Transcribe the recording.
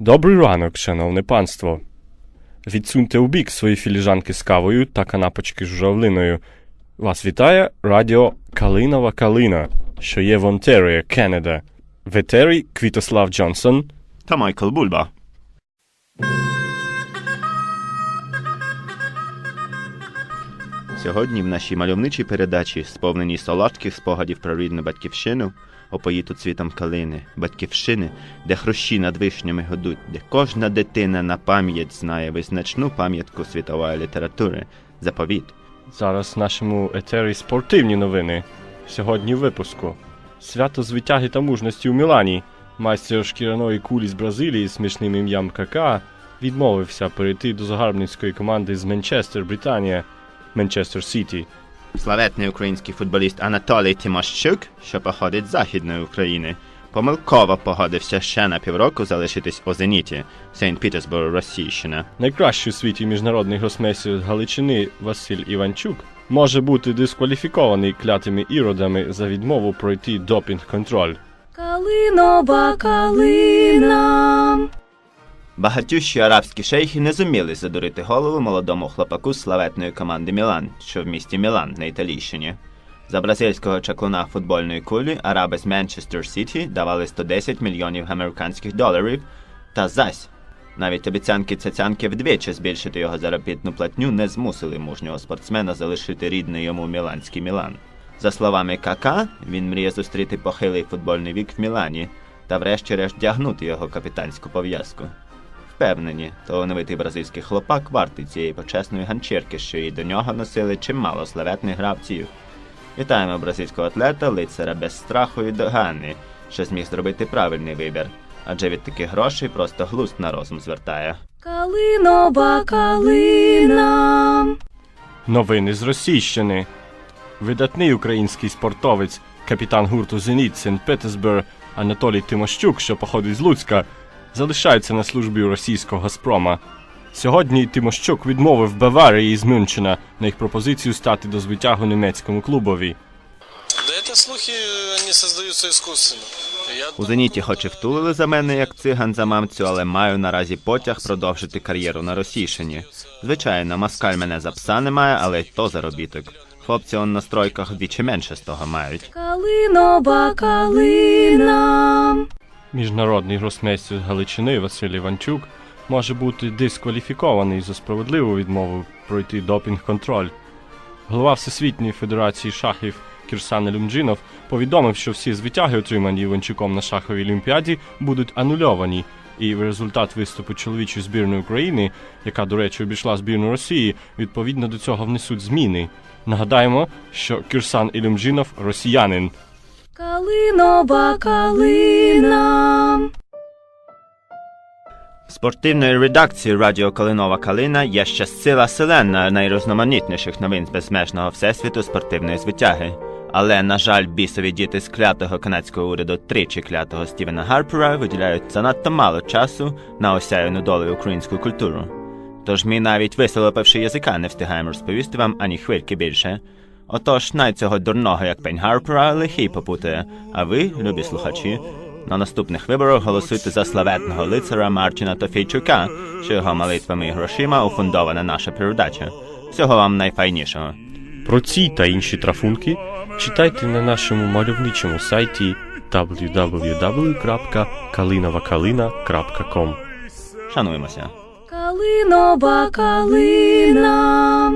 Добрий ранок, шановне панство. Відсуньте убік свої філіжанки з кавою та канапочки з журавлиною. Вас вітає радіо Калинова Калина, що є в Онтеріо, Канада. В Квітослав Джонсон. та Майкл Бульба. Сьогодні в нашій мальовничій передачі, сповненій солодких спогадів про рідну батьківщину, опоїту цвітом калини, батьківщини, де хрущі над вишнями годуть, де кожна дитина на пам'ять знає визначну пам'ятку світової літератури, заповіт. Зараз в нашому етері спортивні новини. Сьогодні в випуску. Свято звитяги та мужності у Мілані. Майстер шкіряної кулі з Бразилії з смішним ім'ям КК відмовився перейти до загарбницької команди з Манчестер, Британія, Манчестер Сіті. Славетний український футболіст Анатолій Тимощук, що походить з Західної України, помилково погодився ще на півроку залишитись у Зеніті, Сейнт Пітерсбург, Російщина. Найкращий у світі міжнародний гросмейстер з Галичини Василь Іванчук може бути дискваліфікований клятими іродами за відмову пройти допінг-контроль. Калинова калина. Багатющі арабські шейхи не зуміли задурити голову молодому хлопаку славетної команди Мілан, що в місті Мілан на Італійщині. За бразильського чаклуна футбольної кулі араби з Манчестер Сіті давали 110 мільйонів американських доларів, та зась. Навіть обіцянки цяцянки вдвічі збільшити його заробітну платню не змусили мужнього спортсмена залишити рідний йому міланський Мілан. За словами Кака, він мріє зустріти похилий футбольний вік в Мілані та врешті-решт вдягнути його капітанську пов'язку. Впевнені, талановитий бразильський хлопак вартий цієї почесної ганчірки, що і до нього носили чимало славетних гравців. Вітаємо бразильського атлета, лицаря без страху і догани, що зміг зробити правильний вибір, адже від таких грошей просто глузд на розум звертає. Калинова калина. Новини з Російщини. Видатний український спортовець, капітан гурту Зеніт Сент Петерсбург Анатолій Тимощук, що походить з Луцька, залишається на службі російського Газпрома. Сьогодні Тимощук відмовив Баварії з Мюнчена на їх пропозицію стати до звитягу німецькому клубові. Да это слухи, они создаются искусственно. У зеніті, хоч і втулили за мене як циган за мамцю, але маю наразі потяг продовжити кар'єру на Російщині. Звичайно, москаль мене за пса не має, але й то заробіток. Хлопці он на стройках вдвічі менше з того мають. Калинова калина. Міжнародний гросмейстер Галичини Василь Іванчук може бути дискваліфікований за справедливу відмову пройти допінг-контроль. Голова Всесвітньої Федерації шахів Кірсан Люмджинов повідомив, що всі звитяги, отримані Іванчуком на шаховій олімпіаді, будуть анульовані. І в результат виступу чоловічої збірної України, яка, до речі, обійшла збірну Росії, відповідно до цього внесуть зміни. Нагадаємо, що Кірсан Ілюмджинов росіянин. Калинова калина. В спортивної редакції Радіо Калинова Калина є ще сила селена найрізноманітніших новин з безмежного всесвіту спортивної звитяги. Але, на жаль, бісові діти з клятого канадського уряду тричі клятого Стівена Гарпера виділяють занадто мало часу на осяяну долею українську культуру. Тож ми навіть висолопивши язика не встигаємо розповісти вам ані хвильки більше. Отож, най цього дурного, як пень Гарпера, лихий попутає. А ви, любі слухачі, на наступних виборах голосуйте за славетного лицаря Мартіна Тофійчука, що його молитвами і грошима уфундована наша передача. Всього вам найфайнішого. Про ці та інші трафунки читайте на нашому мальовничому сайті www.kalinovakалина.com Шануємося. Калинова калина.